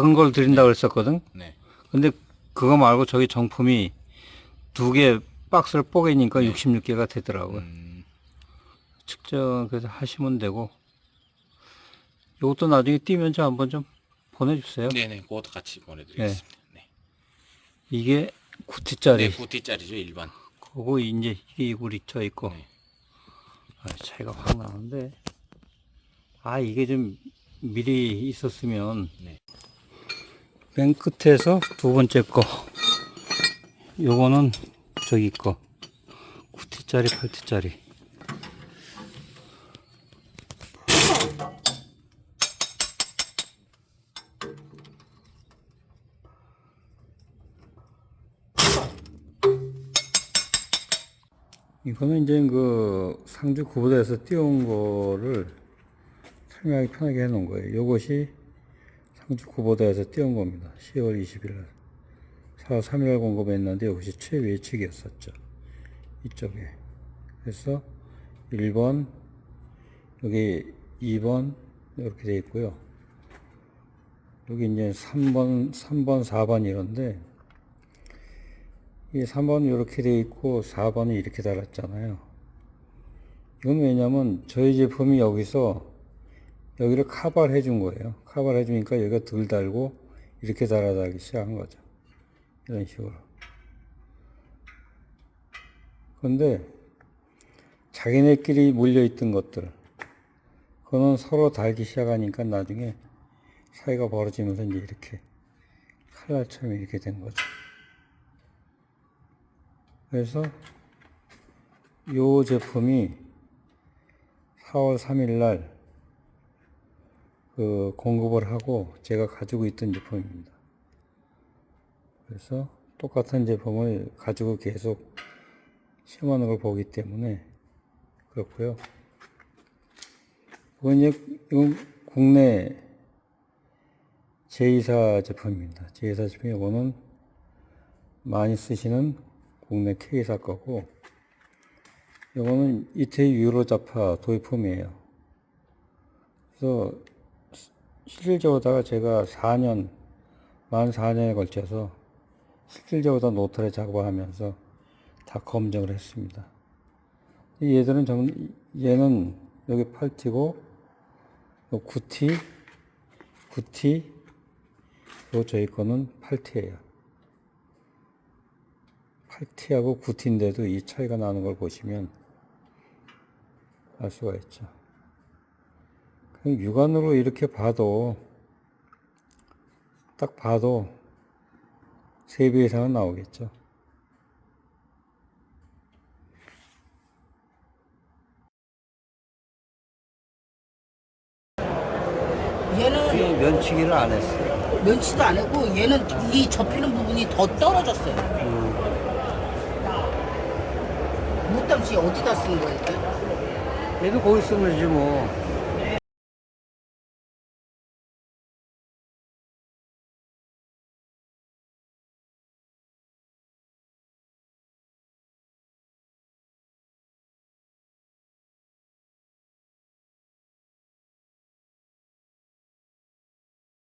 작은 걸 드린다고 그랬었거든. 네. 근데 그거 말고 저기 정품이 두 개 박스를 뽀개니까 네. 66개가 되더라고요. 음, 측정 그래서 하시면 되고 요것도 나중에 띄면 좀 한번 좀 보내주세요. 네네. 그것도 같이 보내드리겠습니다. 네. 이게 9T짜리 네, 부티짜리죠, 일반. 그거 이제 이게 쳐 있고 네. 아, 차이가 확 나는데 아 이게 좀 미리 있었으면 네. 맨 끝에서 두 번째 거. 요거는 저기 거. 9T짜리 8T짜리. 이거는 이제 그 상주 구보다에서 띄운 거를 설명하기 편하게 해 놓은 거예요. 요것이 상주 구보다에서 띄운 겁니다. 10월 20일 날. 4월 3일 날 공급했는데 이것이 최외측이었었죠. 이쪽에. 그래서 1번, 여기 2번, 이렇게 돼 있고요. 여기 이제 3번, 3번, 4번 이런데, 이 3번은 이렇게 돼 있고 4번은 이렇게 달았잖아요. 이건 왜냐면 저희 제품이 여기서 여기를 카바를 해준 거예요. 카바를 해주니까 여기가 덜 달고 이렇게 달아달기 시작한 거죠. 이런 식으로. 그런데 자기네끼리 몰려있던 것들, 그거는 서로 달기 시작하니까 나중에 사이가 벌어지면서 이제 이렇게 칼날처럼 이렇게 된 거죠. 그래서 이 제품이 4월 3일 날 그 공급을 하고 제가 가지고 있던 제품입니다. 그래서 똑같은 제품을 가지고 계속 시험하는 걸 보기 때문에 그렇고요. 이건 이제 이건 국내 제2사 제품입니다. 제2사 제품 이거는 많이 쓰시는 국내 K사 거고 이거는 이태리 유로자파 도입품이에요. 그래서 실질적으로다가 제가 4년 만 4년에 걸쳐서 실질적으로 노트를 작업하면서 다 검증을 했습니다. 이 얘들은 정, 얘는 여기 8T고 9T, 9T, 요 저희 거는 8T예요. 8T하고 9T인데도 이 차이가 나는 걸 보시면 알 수가 있죠. 육안으로 이렇게 봐도 딱 봐도 3배 이상은 나오겠죠. 얘는 면치기를 안 했어요. 면치도 안 했고 얘는 이 접히는 부분이 더 떨어졌어요. 못 담시 어디다 쓴 거예요? 이게? 얘도 거기 쓰면 되지 뭐.